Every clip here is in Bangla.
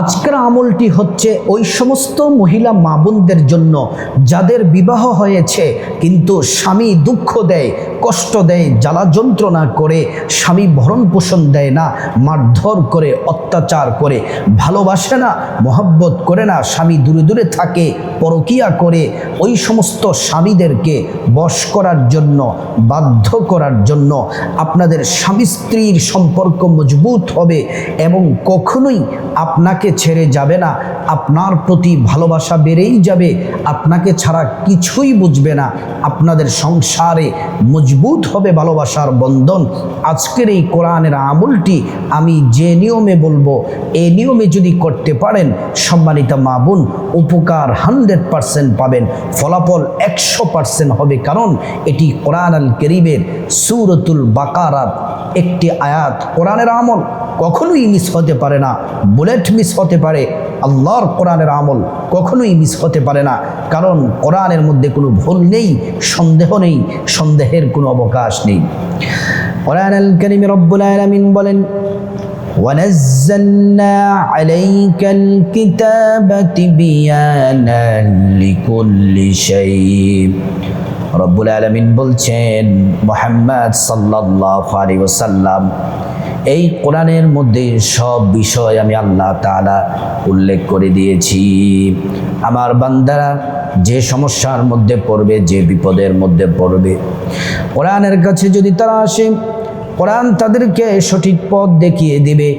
আজকের আমলটি হচ্ছে ওই সমস্ত মহিলা মা বোনদের জন্য যাদের বিবাহ হয়েছে, কিন্তু স্বামী দুঃখ দেয়, কষ্ট দেয়, জ্বালা যন্ত্রণা করে, স্বামী ভরণ পোষণ দেয় না, মারধর করে, অত্যাচার করে, ভালোবাসে না, মহব্বত করে না, স্বামী দূরে দূরে থাকে, পরকিয়া করে, ওই সমস্ত স্বামীদেরকে বশ করার জন্য, বাধ্য করার জন্য আপনাদের স্বামী স্ত্রীর সম্পর্ক মজবুত হবে এবং কখনোই আপনাকে ছেড়ে যাবে না। আপনার প্রতি ভালোবাসা বেড়েই যাবে। আপনাকে ছাড়া কিছুই বুঝবে না। আপনাদের সংসারে মজবুত হবে ভালোবাসার বন্ধন। আজকের এই কোরআনের আমলটি আমি যে নিয়মে বলব এই নিয়মে যদি করতে পারেন, সম্মানিত মা বোন, উপকার হান্ড্রেড পারসেন্ট পাবেন। ফলাফল একশো পারসেন্ট হবে। কারণ এটি কোরআন আল করিমের সুরতুল বাকারাত একটি আয়াত। কোরআনের আমল কখনোই মিস হতে পারে না। বুলেট মিস হতে পারে আল্লাহর কোরআনের আমল কখনোই মিস হতে পারে না কারণ কোরআনের মধ্যে কোনো ভুল নেই সন্দেহ নেই সন্দেহের কোনো অবকাশ নেই কোরআন আল করিমে রব্বুল আলামিন বলেন ونزلنا عليك الكتاب تبيانا لكل شيء রব্বুল আলমিন বলছেন মোহাম্মদ সাল্লাহ আলী ওসাল্লাম এই কোরআনের মধ্যে সব বিষয় আমি আল্লাহ তাআলা উল্লেখ করে দিয়েছি। আমার বান্দারা যে সমস্যার মধ্যে পড়বে, যে বিপদের মধ্যে পড়বে, কোরআনের কাছে যদি তারা আসে, কোরআন তাদেরকে সঠিক পথ দেখিয়ে দিবে।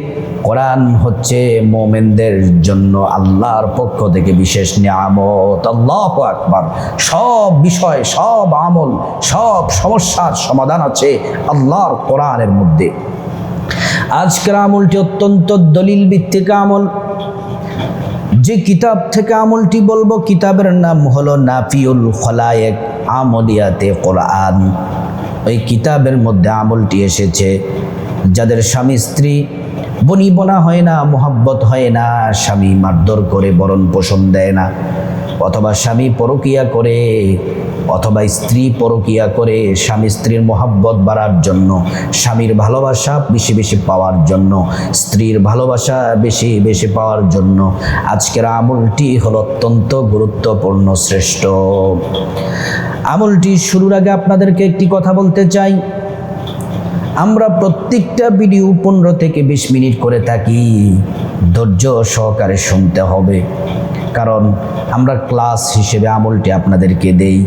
কোরআন হচ্ছে মোমেনদের জন্য আল্লাহর পক্ষ থেকে বিশেষ নিয়ামত। আল্লাহ আকবার। সব বিষয়, সব আমল, সব সমস্যার সমাধান আছে আল্লাহর কোরআনের মধ্যে। আজকের আমলটি অত্যন্ত দলিল ভিত্তিক আমল। যে কিতাব থেকে আমলটি বলব, কিতাবের নাম হলো নাফিউল খলায়েক আমলিয়াতে কোরআন। ওই কিতাবের মধ্যে আমলটি এসেছে, যাদের স্বামী স্ত্রী বনি বনা হয় না, মোহাব্বত হয় না, স্বামী মারধর করে বরণ পোষণ দেয় না। অথবা স্বামী পরকিয়া করে, অথবা স্ত্রী পরকিয়া করে, স্বামী স্ত্রীর মোহাব্বত বাড়ার জন্য, স্বামীর ভালোবাসা বেশি বেশি পাওয়ার জন্য, স্ত্রীর ভালোবাসা বেশি বেশি পাওয়ার জন্য। আজকের আমলটি হল অত্যন্ত গুরুত্বপূর্ণ, শ্রেষ্ঠ। আমলটি শুরুর আগে আপনাদেরকে একটি কথা বলতে চাই। আমরা প্রত্যেকটা ভিডিও পনেরো থেকে বিশ মিনিট করে থাকি। ধৈর্য সহকারে শুনতে হবে। কারণ আমরা ক্লাস হিসেবে আমলটি আপনাদেরকে দেই।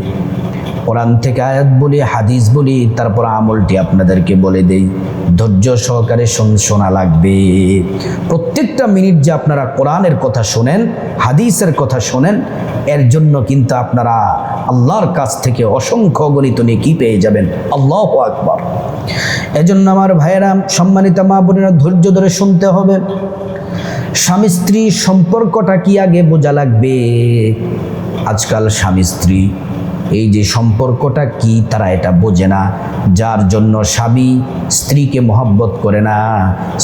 কোরআন থেকে আয়াত বলি, হাদিস বলি, তারপর আমলটি আপনাদেরকে বলে দেই। ধৈর্য সহকারে শোন- লাগবে। প্রত্যেকটা মিনিট যে আপনারা কোরআনের কথা শোনেন, হাদিসের কথা শোনেন, এর জন্য কিন্তু আপনারা আল্লাহর কাছ থেকে অসংখ্য গণিত নিয়ে কী পেয়ে যাবেন। আল্লাহ আকবার। এজন্য আমার ভাইয়েরা, সম্মানিত মা বোনেরা, ধৈর্য ধরে শুনতে হবে। স্বামী স্ত্রী সম্পর্কটা কি আগে বোঝা লাগবে? আজকাল স্বামী স্ত্রী, এই যে সম্পর্কটা কি, তারা এটা বোঝে না। যার জন্য স্বামী স্ত্রীকে মহব্বত করে না,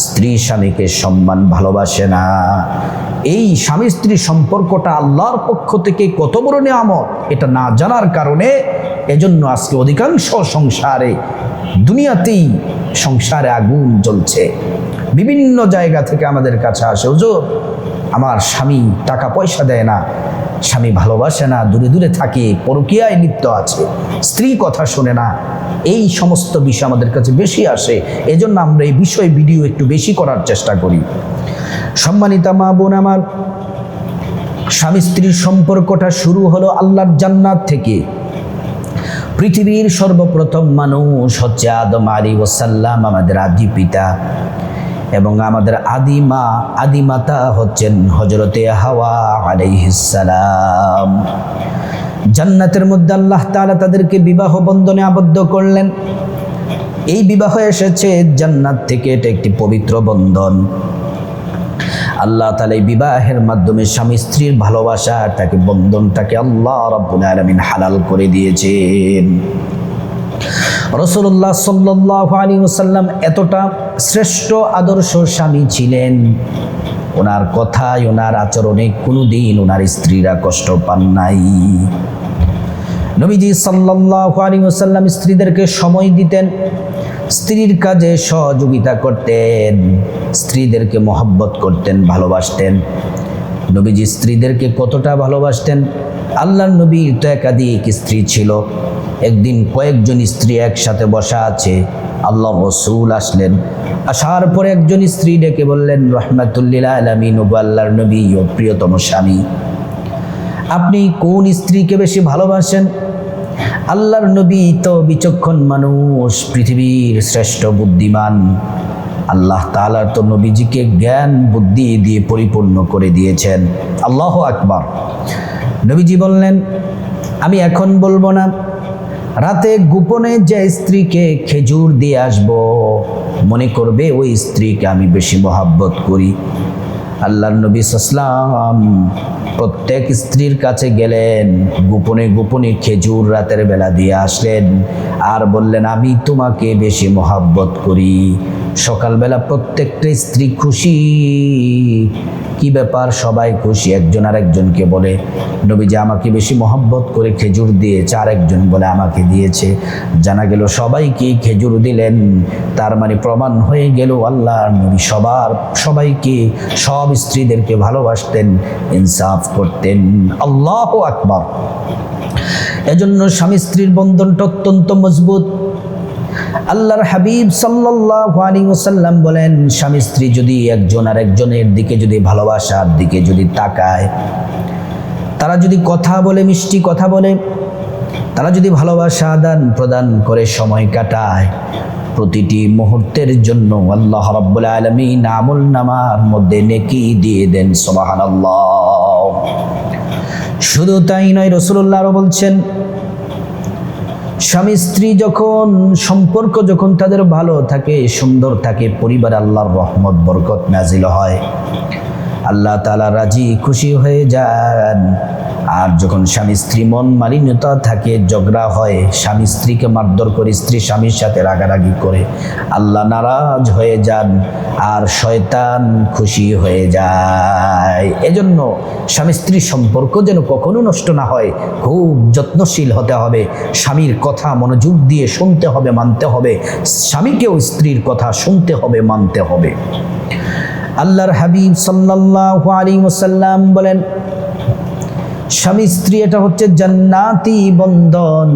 স্ত্রী স্বামীকে সম্মান ভালোবাসে না। এই স্বামী স্ত্রী সম্পর্কটা আল্লাহর পক্ষ থেকে কত বড় নিয়ামত, এটা না জানার কারণে এজন্য আজকে অধিকাংশ সংসারে দুনিয়াতেই সংসারে আগুন জ্বলছে। বিভিন্ন জায়গা থেকে আমাদের কাছে আসে, হুজুর, আমার স্বামী টাকা পয়সা দেয় না, স্বামী ভালোবাসে না, দূরে দূরে থাকে, পরকীয়ায় লিপ্ত আছে, স্ত্রী কথা শোনে না। এই সমস্ত বিষয় আমাদের কাছে বেশি আসে, এজন্য আমরা এই বিষয় ভিডিও একটু বেশি করার চেষ্টা করি। সম্মানিতা মা বোন আমার স্বামী স্ত্রীর সম্পর্কটা শুরু হলো আল্লাহর জান্নাত থেকে। পৃথিবীর সর্বপ্রথম মানুষ হচ্ছে আদম আলী ওসাল্লাম আমাদের আদি পিতা। এবং আমাদের আদি মা, আদি মাতা হচ্ছেন হজরতে হাওয়া আলাইহিসালাম জান্নাতের মধ্যে আল্লাহ তাআলা তাদেরকে বিবাহ বন্ধনে আবদ্ধ করলেন। এই বিবাহ এসেছে জান্নাত থেকে, এটা একটি পবিত্র বন্ধন। আল্লাহ তালা এই বিবাহের মাধ্যমে স্বামী স্ত্রীর ভালোবাসা তাকে বন্ধনটাকে আল্লাহ রাব্বুল আলামিন হালাল করে দিয়েছেন। রসুল্লাহ সাল্লাহ আলী ওসাল্লাম এতটা শ্রেষ্ঠ আদর্শ স্বামী ছিলেন। ওনার কথায়, ওনার আচরণে কোনোদিন ওনার স্ত্রীরা কষ্ট পান নাই। নবীজি সাল্লাহ আলী ওসাল্লাম স্ত্রীদেরকে সময় দিতেন। স্ত্রীর কাজে সহযোগিতা করতেন, স্ত্রীদেরকে মহব্বত করতেন, ভালোবাসতেন। নবীজি স্ত্রীদেরকে কতটা ভালোবাসতেন? আল্লাহর নবীর তো একাধিক স্ত্রী ছিল। একদিন কয়েকজন স্ত্রী একসাথে বসা আছে। আল্লাহ রসুল আসলেন। আসার পরে একজন স্ত্রী ডেকে বললেন, রহমাতুল্লিলা আলমী নবু আল্লাহর নবী, ও প্রিয়তম স্বামী। আপনি কোন স্ত্রীকে বেশি ভালোবাসেন? আল্লাহর নবী তো বিচক্ষণ মানুষ, পৃথিবীর শ্রেষ্ঠ বুদ্ধিমান। আল্লাহ তালার তো নবীজিকে জ্ঞান, বুদ্ধি দিয়ে পরিপূর্ণ করে দিয়েছেন। আল্লাহ আকবার। নবীজি বললেন, আমি এখন বলব না, রাতে গোপনে যে স্ত্রীকে খেজুর দিয়ে আসব, মনে করবে ওই স্ত্রীকে আমি বেশি মহাব্বত করি। আল্লাহ নবী সাসলাম প্রত্যেক স্ত্রীর কাছে গেলেন, গোপনে গোপনে খেজুর রাতের বেলা দিয়ে আসলেন আর বললেন, আমি তোমাকে বেশি মহাব্বত করি। সকালবেলা প্রত্যেকটা স্ত্রী খুশি। কি ব্যাপার? সবাই খুশি। একজন আর একজনকে বলে নবী যে আমাকে বেশি মহব্বত করে খেজুর দিয়েছে। আর একজন বলে, আমাকে দিয়েছে। জানা গেল, সবাইকে খেজুর দিলেন। তার মানে প্রমাণ হয়ে গেল, আল্লাহ নবী সবার, সবাইকে, সব স্ত্রীদেরকে ভালোবাসতেন, ইনসাফ করতেন। আল্লাহ আকবার। এজন্য স্বামী স্ত্রীর বন্ধনটা অত্যন্ত মজবুত। আল্লাহর হাবিব সাল্লাল্লাহু আলাইহি ওয়াসাল্লাম বলেন, স্বামী স্ত্রী যদি একজন আর একজনের দিকে যদি ভালোবাসার দিকে যদি তাকায়, তারা যদি কথা বলে, মিষ্টি কথা বলে, তারা যদি ভালোবাসা আদান প্রদান করে সময় কাটায়, প্রতিটি মুহূর্তের জন্য আল্লাহ রাব্বুল আলামিন আমল নামার মধ্যে নেকি দিয়ে দেন, সুবহানাল্লাহ। শুধু তাই নয় রসুল্লাহ আরও বলছেন স্বামী, স্ত্রী যখন সম্পর্ক যখন তাদের ভালো থাকে, সুন্দর থাকে, পরিবার আল্লাহর রহমত, বরকত নাজিল হয়। আল্লাহ তালা রাজি, খুশি হয়ে যান। আর যখন স্বামী স্ত্রী মন মালিন্যতা থাকে, ঝগড়া হয়, স্বামী স্ত্রীকে মারধর করে স্ত্রী স্বামীর সাথে রাগারাগি করে। আল্লাহ নারাজ হয়ে যান আর শয়তান খুশি হয়ে যায়। এজন্য স্বামী স্ত্রীর সম্পর্ক যেন কখনো নষ্ট না হয়, খুব যত্নশীল হতে হবে। স্বামীর কথা মনোযোগ দিয়ে শুনতে হবে, মানতে হবে। স্বামীকেও স্ত্রীর কথা শুনতে হবে, মানতে হবে। আল্লাহর হাবিব সাল্লাল্লাহু আলাইহি ওয়াসাল্লাম বলেন স্বামী স্ত্রী, এটা হচ্ছে জান্নাতি বন্ধন।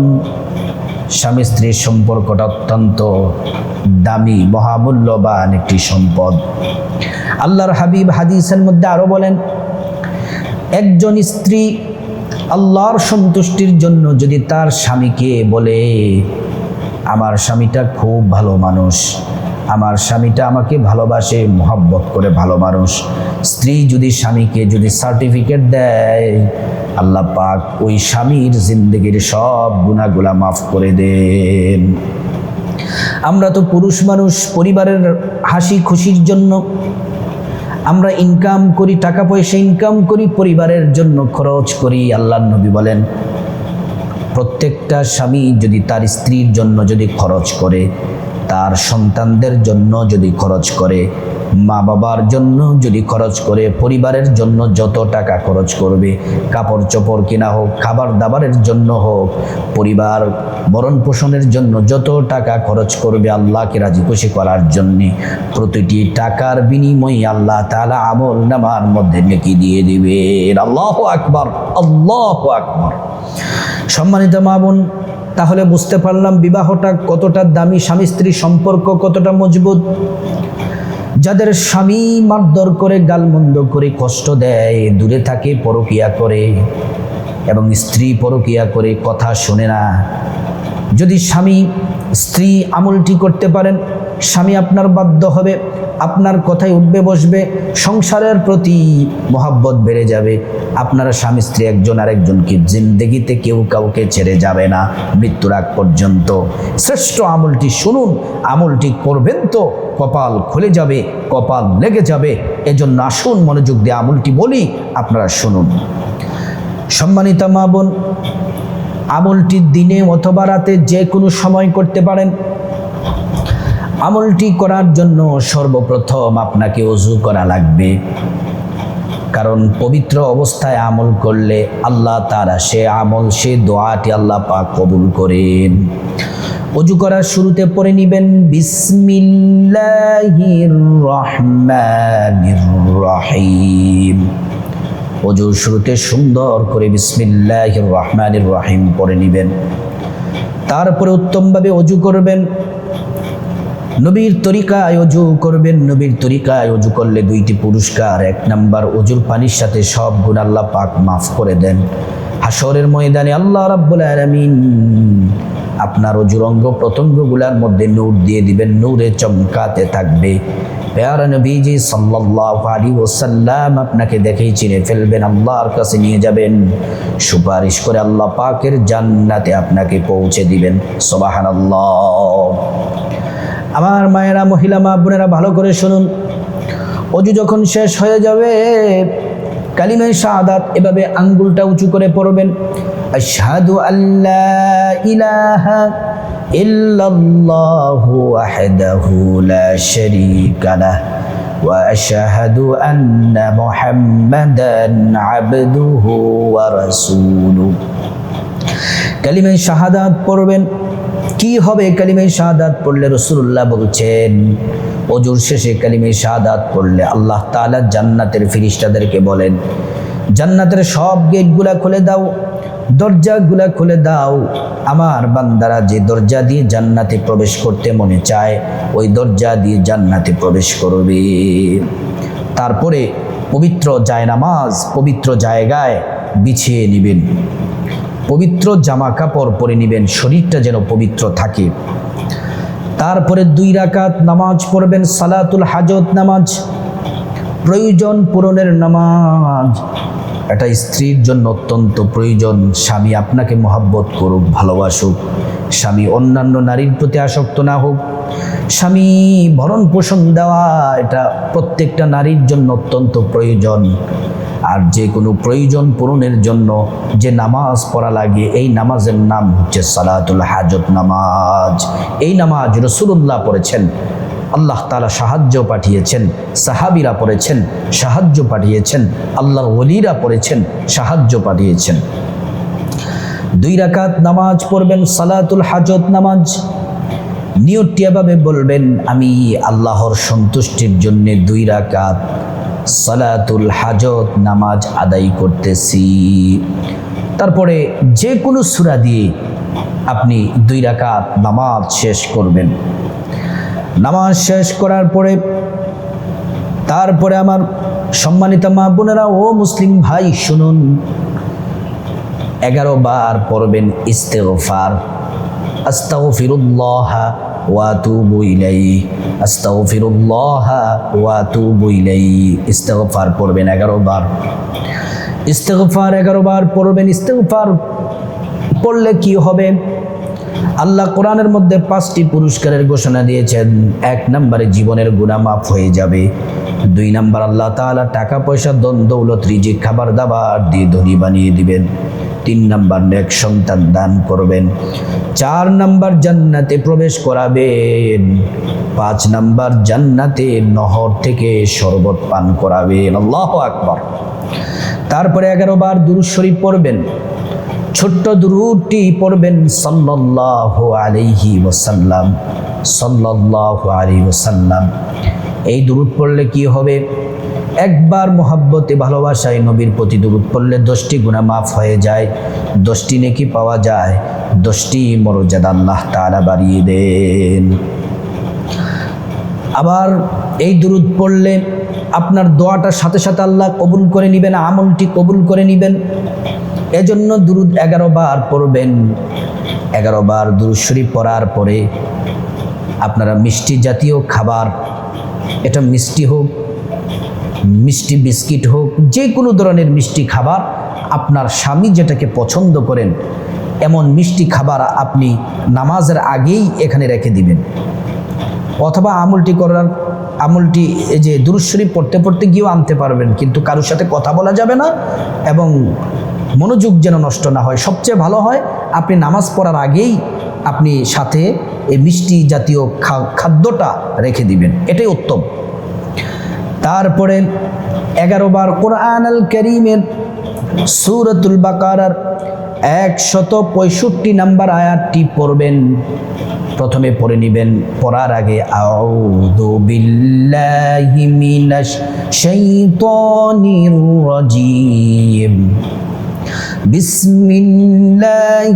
স্বামী স্ত্রীর সম্পর্কটা অত্যন্ত দামি, মহামূল্যবান একটি সম্পদ। আল্লাহর হাবিব হাদিসের মধ্যে আরও বলেন, একজন স্ত্রী আল্লাহর সন্তুষ্টির জন্য যদি তার স্বামীকে বলে, আমার স্বামীটা খুব ভালো মানুষ, আমার স্বামীটা আমাকে ভালোবাসে, মহব্বত করে ভালো মানুষ, স্ত্রী যদি স্বামীকে যদি সার্টিফিকেট দেয় আল্লাহ পাক ওই স্বামীর জিন্দগির সব গুণাগুলা মাফ করে দেন। আমরা তো পুরুষ মানুষ, পরিবারের হাসি খুশির জন্য আমরা ইনকাম করি, টাকা পয়সা ইনকাম করি, পরিবারের জন্য খরচ করি, আল্লাহ নবী বলেন, প্রত্যেকটা স্বামী যদি তার স্ত্রীর জন্য যদি খরচ করে তার সন্তানদের জন্য যদি খরচ করে মা বাবার জন্য যদি খরচ করে, পরিবারের জন্য যত টাকা খরচ করবে কাপড় চোপড় কিনা হোক খাবার দাবারের জন্য হোক, পরিবার বরণ পোষণের জন্য যত টাকা খরচ করবে আল্লাহকে রাজি খুশি করার জন্যে, প্রতিটি টাকার বিনিময়ে আল্লাহ তালা আমল নামার মধ্যে নেকি দিয়ে দিবে আল্লাহ আকবর, আল্লাহ আকবার। সম্মানিত মা বোন তাহলে বুঝতে পারলাম বিবাহটা কতটা দামি, স্বামী স্ত্রী সম্পর্ক কতটা মজবুত। যাদের স্বামী মারধর করে, গালমন্দ করে, কষ্ট দেয়, দূরে থাকে, পরকিয়া করে এবং স্ত্রী পরকিয়া করে, কথা শোনে না। যদি স্বামী, স্ত্রী আমলটি করতে পারেন, স্বামী আপনার বাধ্য হবে, আপনার কথায় উঠবে, বসবে, সংসারের প্রতি মহাব্বত বেড়ে যাবে। আপনারা স্বামী, স্ত্রী একজন আরেকজনকে জিন্দগিতে কেউ কাউকে ছেড়ে যাবে না মৃত্যুর আগ পর্যন্ত। শ্রেষ্ঠ আমলটি শুনুন, আমলটি করবেন তো কপাল খুলে যাবে, কপাল লেগে যাবে। এজন্য আসুন, মনোযোগ দিয়ে আমলটি বলি, আপনারা শুনুন। সম্মানিতা মা বোন আমলটি দিনে অথবা রাতে যে কোনো সময় করতে পারেন। আমলটি করার জন্য সর্বপ্রথম আপনাকে অজু করা লাগবে। কারণ পবিত্র অবস্থায় আমল করলে আল্লাহ তারা সে আমল, সে দোয়াটি আল্লাহ পাক কবুল করেন। অজু করার শুরুতে পড়ে নিবেন, বিসমিল্লাহির রহমানির রহিম। অজুর শুরুতে সুন্দর করে বিসমিল্লাহির রহমানির রহিম পড়ে নিবেন। তারপরে উত্তমভাবে অজু করবেন। নবীর তরিকায় অজু করবেন। নবীর তরিকায় অজু করলে দুইটি পুরস্কার, এক নাম্বার অজুর পানির সাথে সব গুণ আল্লাহ পাক মাফ করে দেন। হাসরের ময়দানে আল্লাহ রাব্বুল আলামিন আপনার অজুর অঙ্গ প্রত্যঙ্গগুলার মধ্যে নূর দিয়ে দিবেন। নূরে চমকাতে থাকবে। পেয়ারা নবীজি সাল্লাল্লাহু আলাইহি ওয়াসাল্লাম আপনাকে দেখেই চিনে ফেলবেন, আল্লাহর কাছে নিয়ে যাবেন। সুপারিশ করে আল্লাহ পাকের জান্নাতে আপনাকে পৌঁছে দিবেন। সুবহানাল্লাহ। আমার মায়েরা, মহিলা, মা, বোনেরা, ভালো করে শুনুন। অজু যখন শেষ হয়ে যাবে কালিমে শাহাদাত, এভাবে আঙ্গুলটা উঁচু করে পড়বেন। আশহাদু আল্লাহ ইলাহা ইল্লাল্লাহু ওয়াহদাহু লা শারীকা লাহ واشهد ان محمدا عبده ورسوله কালিমে শাহাদাত পড়বেন কি হবে কালিমে শাহাদাত পড়লে রসুল্লাহ বলছেন অজুর শেষে কালিমে শাহাদাত পড়লে আল্লাহ তাআলা জান্নাতের ফিরিস্তাদেরকে বলেন জান্নাতের সব গেটগুলা খুলে দাও দরজাগুলা খুলে দাও। আমার বান্দারা যে দরজা দিয়ে জান্নাতে প্রবেশ করতে মনে চায়, ওই দরজা দিয়ে জান্নাতে প্রবেশ করবে। তারপরে পবিত্র জায়নামাজ পবিত্র জায়গায় বিছিয়ে নেবেন। পবিত্র জামা কাপড় পরে নেবেন, শরীরটা যেন পবিত্র থাকে। তারপরে দুই রাকাত নামাজ পড়বেন, সালাতুল হাজত নামাজ, প্রয়োজন পূরণের নামাজ। এটা স্ত্রীর জন্য অত্যন্ত প্রয়োজন। স্বামী আপনাকে মহাব্বত করুক, ভালোবাসুক। স্বামী অন্যান্য নারীর প্রতি আসক্ত না হোক। স্বামী ভরণ পোষণ দেওয়া এটা প্রত্যেকটা নারীর জন্য অত্যন্ত প্রয়োজন। আর যে কোনো প্রয়োজন পূরণের জন্য যে নামাজ পড়া লাগে, এই নামাজের নাম হচ্ছে সালাতুল হাজত নামাজ। এই নামাজ রসুল্লাহ পড়েছেন। আল্লাহ তালা সাহায্য পাঠিয়েছেন, সাহাবিরা পড়েছেন, সাহায্য পাঠিয়েছেন, আল্লাহর ওলিরা পড়েছেন, সাহায্য পাঠিয়েছেন। দুই রাকাত নামাজ পড়বেন, সালাতুল হাজত নামাজ। নিয়তটি এভাবে বলবেন, আমি আল্লাহর সন্তুষ্টির জন্য দুই রাকাত সালাতুল হাজত নামাজ আদায় করতেছি। তারপরে যে কোনো সুরা দিয়ে আপনি দুই রাকাত নামাজ শেষ করবেন। নামাজ শেষ করার পরে, তারপরে আমার সম্মানিত মা বোনেরা, ও মুসলিম ভাই, শুনুন। এগারো বার পড়বেন, ইস্তেগফার। আস্তাগফিরুল্লাহ ওয়া আতুবু ইলাইহি। আস্তাগফিরুল্লাহ ওয়া আতুবু ইলাইহি। ইস্তেগফার পড়বেন এগারো বার। ইস্তেগফার এগারো বার পড়বেন, ইস্তেগফার পড়লে কি হবে? আল্লাহ কোরআনের মধ্যে পাঁচটি পুরস্কারের ঘোষণা দিয়েছেন। এক নম্বরে জীবনের গুণা মাফ হয়ে যাবে। দুই নাম্বার আল্লাহ তাআলা টাকা, পয়সা দন দৌলত, রিজিক, খাবার, দাবার দিয়ে ধনী বানিয়ে দিবেন। তিন নাম্বার নেক সন্তান দান করবেন। চার নাম্বার জান্নাতে প্রবেশ করাবেন। পাঁচ নম্বর জান্নাতে নহর থেকে শরবত পান করাবেন। আল্লাহ আকবার। তারপরে এগারো বার শরীফ পড়বেন। ছোট্ট দুরুদটি পড়বেন সাল্লাল্লাহু আলাইহি ওয়াসাল্লাম, সাল্লাল্লাহু আলাইহি ওয়াসাল্লাম। এই দুরুদ পড়লে কি হবে? একবার মোহাব্বতে, ভালোবাসায় নবীর প্রতি দুরুদ পড়লে দশটি গুণা মাফ হয়ে যায়, দশটি নেকি পাওয়া যায়, দশটি মর্যাদা আল্লাহ তাআলা বাড়িয়ে দেন। আবার এই দুরুদ পড়লে আপনার দোয়াটার সাথে সাথে আল্লাহ কবুল করে নেবেন, আমলটি কবুল করে নেবেন। এজন্য দুরুদ এগারো বার পড়বেন। এগারো বার দুরুদ শরীফ পড়ার পরে আপনারা মিষ্টি জাতীয় খাবার, এটা মিষ্টি হোক, মিষ্টি বিস্কিট হোক যে কোনো ধরনের মিষ্টি খাবার আপনার স্বামী যেটাকে পছন্দ করেন, এমন মিষ্টি খাবার আপনি নামাজের আগেই এখানে রেখে দিবেন। অথবা আমলটি করার, আমলটি এই যে দুরুশরীফ পড়তে পড়তে গিয়েও আনতে পারবেন, কিন্তু কারোর সাথে কথা বলা যাবে না এবং মনোযোগ যেন নষ্ট না হয়। সবচেয়ে ভালো হয়, আপনি নামাজ পড়ার আগেই আপনি সাথে এই মিষ্টি জাতীয় খাদ্যটা রেখে দিবেন। এটাই উত্তম। তারপরে এগারো বার কোরআন আল করিমের সুরতুল বাকারার একশত পঁয়ষট্টি নাম্বার আয়াতটি পড়বেন। প্রথমে পড়ে নিবেন, পড়ার আগে আউযু বিসমিল্লাহির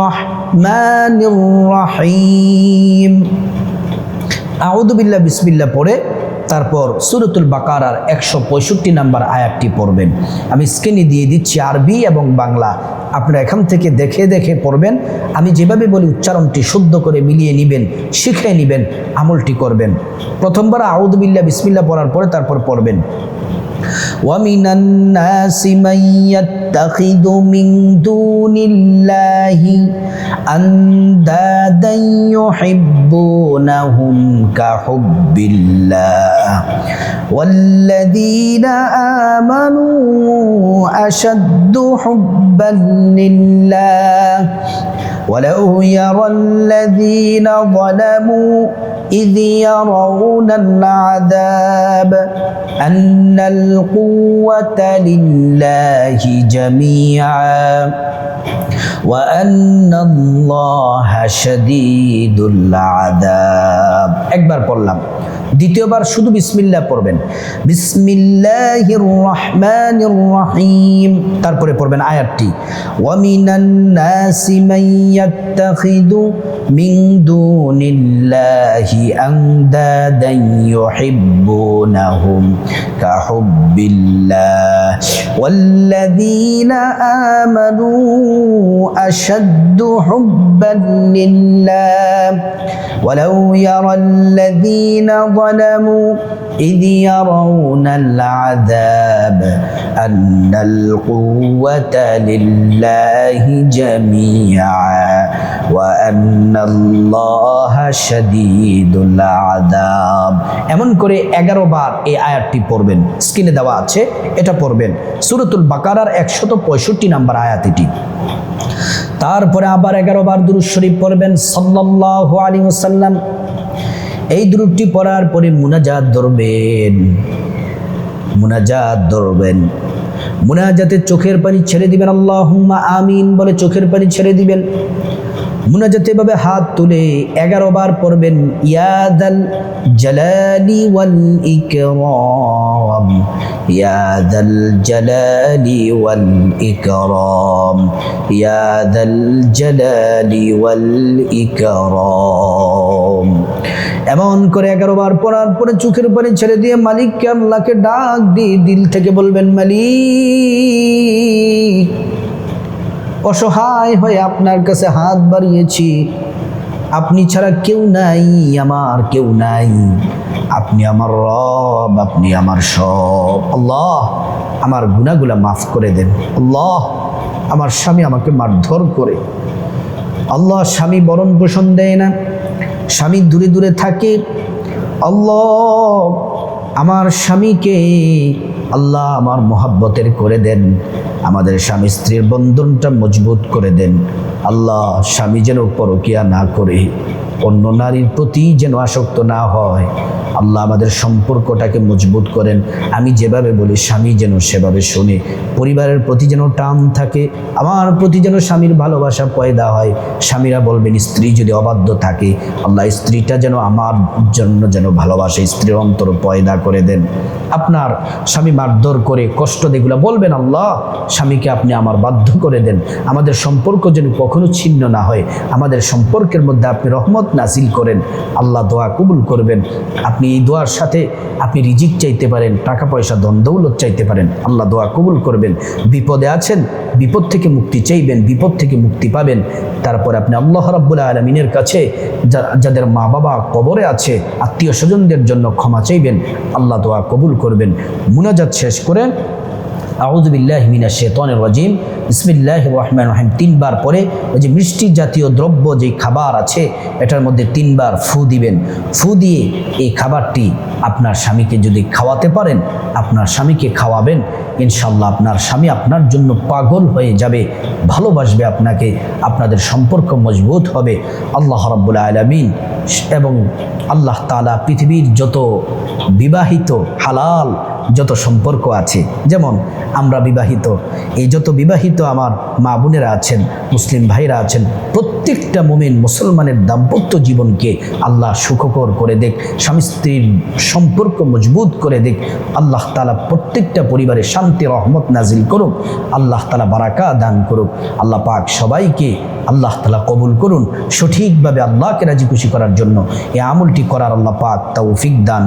রহমানির রহিম আউযু বিল্লাহ, বিসমিল্লাহ পড়ে তারপর সুরতুল বাকারার একশো পঁয়ষট্টি নাম্বার আয়াতটি পড়বেন। আমি স্ক্রিনে দিয়ে দিচ্ছি আরবি এবং বাংলা। আপনারা এখান থেকে দেখে দেখে পড়বেন। আমি যেভাবে বলি উচ্চারণটি শুদ্ধ করে মিলিয়ে নেবেন শিখে নেবেন, আমলটি করবেন। প্রথমবার আউদবিল্লা বিসমিল্লা পড়ার পরে তারপর পড়বেন। ومن الناس من يتخذ من دون الله أندادا يحبونهم كحب الله والذين آمنوا أشد حبا لله ولو يرى الذين ظلموا إذ يرون العذاب أن القوة لله جميعا وأن الله شديد العذاب. أكبر قلنا দ্বিতীয়বার শুধু বিসমিল্লাহ পড়বেন বিসমিল্লাহির রহমানির রহিম তারপরে পড়বেন আয়াতটি ওয়ামিনান নাসি মান ইয়াত্তাখিদু মিন দুনিল্লাহি আনদাদান ইউহিব্বুনাহুম কাহুব্বিল্লাহ ওয়াল্লাযীনা আমানু আশাদ্দু হুব্বান লিল্লাহ ولو يرى الذين ظلموا إذ يرون العذاب أن القوة لله جميعا وأن الله شديد العذاب এমন করে এগারো বার এই আয়াতটি পড়বেন স্ক্রিনে দেওয়া আছে এটা পড়বেন সুরতুল বাকারার একশত পঁয়ষট্টি নাম্বার আয়াত এটি তারপরে আবার এগারো বার দুরুদ শরীফ পড়বেন সাল্লাল্লাহু আলাইহি ওয়াসাল্লাম এই দুরুদটি পড়ার পরে মুনাজাত ধরবেন। মুনাজাত ধরবেন। মুনাজাতে চোখের পানি ছেড়ে দিবেন। আল্লাহুম্মা আমিন বলে চোখের পানি ছেড়ে দিবেন। মুনাজাতে ভাবে হাত তুলে এগারো বার পড়বেন ইয়াদাল জালালি ওয়াল ইকরাম। ইয়াদাল জালালি ওয়াল ইকরাম। ইয়াদাল জালালি ওয়াল ইকরাম। এমন করে এগারো বার পড়ার পরে চোখের পানি ছেড়ে দিয়ে মালিককে আল্লাহকে ডাক দিয়ে দিল থেকে বলবেন, মালিক, অসহায় হয়ে আপনার কাছে হাত বাড়িয়েছি। আপনি ছাড়া কেউ নাই, আমার কেউ নাই। আপনি আমার রব, আপনি আমার সব। আল্লাহ, আমার গুণাগুলা মাফ করে দেন। আল্লাহ, আমার স্বামী আমাকে মারধর করে। আল্লাহ স্বামী বরণ পোষণ দেয় না। স্বামী দূরে দূরে থাকে। আল্লাহ আমার স্বামীকে আল্লাহ আমার মোহাব্বতের করে দেন। আমাদের স্বামী স্ত্রীর বন্ধনটা মজবুত করে দেন। আল্লাহ স্বামী যেন পরকিয়া না করে। অন্য নারীর প্রতি যেন আসক্ত না হয়। আল্লাহ আমাদের সম্পর্কটাকে মজবুত করেন। আমি যেভাবে বলি, স্বামী যেন সেভাবে শোনে। পরিবারের প্রতি যেন টান থাকে, আমার প্রতি যেন স্বামীর ভালোবাসা পয়দা হয়। স্বামীরা বলবেন, স্ত্রী যদি অবাধ্য থাকে, আল্লাহ স্ত্রীটা যেন আমার জন্য যেন ভালোবাসে। স্ত্রীর অন্তর পয়দা করে দেন। আপনার স্বামী মারধর করে কষ্ট দেগুলা বলবেন, আল্লাহ, স্বামীকে আপনি আমার বাধ্য করে দেন। আমাদের সম্পর্ক যেন কখনো ছিন্ন না হয়। আমাদের সম্পর্কের মধ্যে আপনি রহমত নাসিল করেন। আল্লাহ দোয়া কবুল করবেন। আপনি এই দোয়ার সাথে আপনি রিজিক চাইতে পারেন টাকা পয়সা দ্বন্দ্বৌলত চাইতে পারেন। আল্লাহ দোয়া কবুল করবেন। বিপদে আছেন, বিপদ থেকে মুক্তি চাইবেন, বিপদ থেকে মুক্তি পাবেন। তারপর আপনি আল্লাহ রাব্বুল আলমিনের কাছে যাদের মা বাবা কবরে আছে আত্মীয় স্বজনদের জন্য ক্ষমা চাইবেন। আল্লাহ দোয়া কবুল করবেন। মুনাজাত শেষ করে আউযু বিল্লাহি মিনাশ শাইতানির রাজিম। বিসমিল্লাহির রহমানির রহিম। তিনবার পরে ওই যে মিষ্টি জাতীয় দ্রব্য যে খাবার আছে, এটার মধ্যে তিনবার ফু দিবেন। ফু দিয়ে এই খাবারটি আপনার স্বামীকে যদি খাওয়াতে পারেন, আপনার স্বামীকে খাওয়াবেন ইনশাল্লাহ আপনার স্বামী আপনার জন্য পাগল হয়ে যাবে, ভালোবাসবে আপনাকে, আপনাদের সম্পর্ক মজবুত হবে। আল্লাহ রব্বুল আলমিন এবং আল্লাহ তালা পৃথিবীর যত বিবাহিত হালাল যত সম্পর্ক আছে, যেমন আমরা বিবাহিত, এই যত বিবাহিত আমার মা বোনেরা আছেন, মুসলিম ভাইরা আছেন, প্রত্যেকটা মোমেন মুসলমানের দাম্পত্য জীবনকে আল্লাহ সুখকর করে দেখ, স্বামী স্ত্রীর সম্পর্ক মজবুত করে দেখ, আল্লাহ তালা প্রত্যেকটা পরিবারে শান্তি, রহমত নাজিল করুক, আল্লাহ তালা বারাকা দান করুক, আল্লাহ পাক সবাইকে আল্লাহ তালা কবুল করুন, সঠিকভাবে আল্লাহকে রাজি খুশি করার জন্য এই আমলটি করার আল্লাহ পাক তৌফিক দান